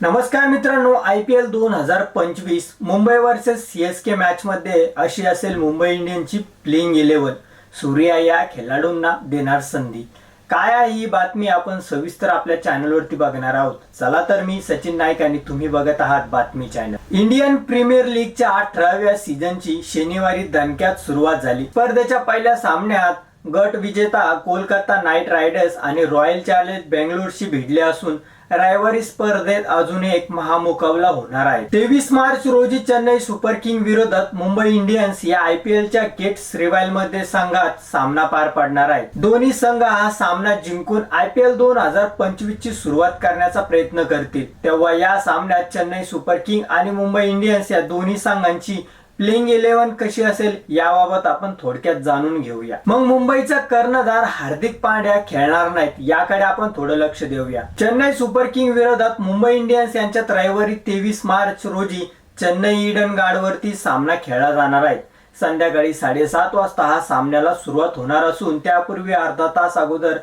नमस्कार मित्रांनो I P L दोन हजार पंचवीस Mumbai versus C S K मॅचमध्ये अशी असेल मुंबई इंडियन्सची प्लेइंग इलेव्हन सूर्या या खेळाडूंना देणार संधी. काय आहे ही बातमी आपण सविस्तर आपल्या चॅनलवरती बघणार आहोत. चला तर मी सचिन नाईक आणि तुम्ही बघत आहात बातमी चॅनल इंडियन प्रीमियर लीगच्या अठराव्या सीझनची शनिवारी दणक्यात सुरुवात झाली. स्पर्धेच्या पहिल्या सामन्यात गट विजेता कोलकाता नाईट रायडर्स आणि रॉयल चॅलेंज बेंगलोरशी भिडले असून रायवरी स्पर्धेत अजून एक महामुकाबला होणार आहे. तेवीस मार्च रोजी चेन्नई सुपर किंग विरोधात मुंबई इंडियन्स या आय पी एलच्या गेट श्रीवाईल मध्ये संघात सामना पार पडणार आहे दोन्ही संघ हा सामना जिंकून आय पी एल दोन हजार पंचवीस ची सुरुवात करण्याचा प्रयत्न करतील. तेव्हा या सामन्यात चेन्नई सुपर किंग आणि मुंबई इंडियन्स या दोन्ही संघांची प्लेइंग इलेव्हन कशी असेल याबाबत आपण थोडक्यात जाणून घेऊया. मग मुंबईचा कर्णधार हार्दिक पांड्या खेळणार नाहीत याकडे आपण थोडं लक्ष देऊया. चेन्नई सुपर किंग विरोधात मुंबई इंडियन्स यांच्यात रविवारी तेवीस मार्च रोजी चेन्नई ईडन गार्डवरती सामना खेळला जाणार आहे. संध्याकाळी साडेसात वाजता हा सामन्याला सुरुवात होणार असून त्यापूर्वी अर्धा तास अगोदर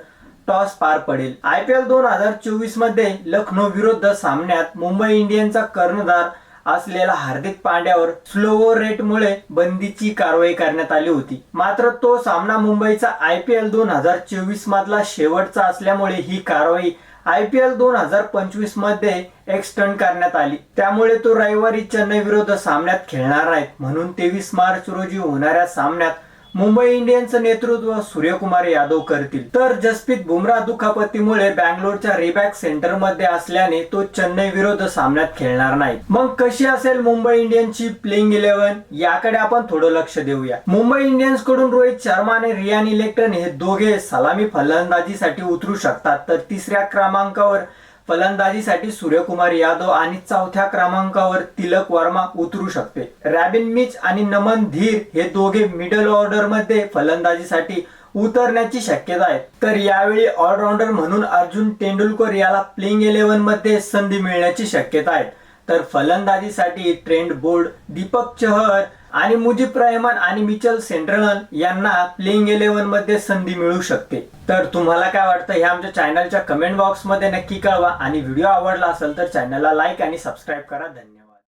टॉस पार पडेल. आय पी एल दोन हजार चोवीसमध्ये लखनौ विरुद्ध सामन्यात मुंबई इंडियन्सचा कर्णधार असलेला हार्दिक पांड्यावर स्लो रेटमुळे बंदीची कारवाई करण्यात आली होती. मात्र तो सामना मुंबईचा आय पी एल दोन हजार चोवीस मधला शेवटचा असल्यामुळे ही कारवाई आय पी एल दोन हजार पंचवीसमध्ये एक्सटेंड करण्यात आली. त्यामुळे तो रविवारी चेन्नई विरुद्ध सामन्यात खेळणार नाहीत म्हणून तेवीस मार्च रोजी होणाऱ्या सामन्यात मुंबई इंडियन्सचं नेतृत्व सूर्यकुमार यादव करतील. तर जसप्रीत बुमराह दुखापतीमुळे बँगलोरच्या रिबॅक सेंटरमध्ये असल्याने तो चेन्नई विरुद्ध सामन्यात खेळणार नाही. मग कशी असेल मुंबई इंडियन्सची प्लेइंग इलेव्हन याकडे आपण थोडं लक्ष देऊया. मुंबई इंडियन्सकडून रोहित शर्मा आणि रियान इलेक्ट्रन हे दोघे सलामी फलंदाजीसाठी उतरू शकतात. तर तिसऱ्या क्रमांकावर फलंदाजीसाठी सूर्यकुमार यादव आणि चौथ्या क्रमांकावर तिलक वर्मा उतरू शकते. रॅबिन मिच आणि नमन धीर हे दोघे मिडल ऑर्डरमध्ये फलंदाजीसाठी उतरण्याची शक्यता आहे. तर यावेळी ऑलराऊंडर म्हणून अर्जुन तेंडुलकर याला प्लेइंग इलेव्हनमध्ये संधी मिळण्याची शक्यता आहे. तर फलंदाजीसाठी ट्रेंड बोर्ड दीपक चहर आणि मुजीब रहमान आणि मिचल सेंट्रलन यांना प्लेइंग इलेव्हनमध्ये संधी मिळू शकते. तर तुम्हाला काय वाटतं हे आमच्या चॅनलच्या कमेंट बॉक्समध्ये नक्की कळवा आणि व्हिडिओ आवडला असेल तर चॅनलला लाईक आणि सबस्क्राईब करा. धन्यवाद.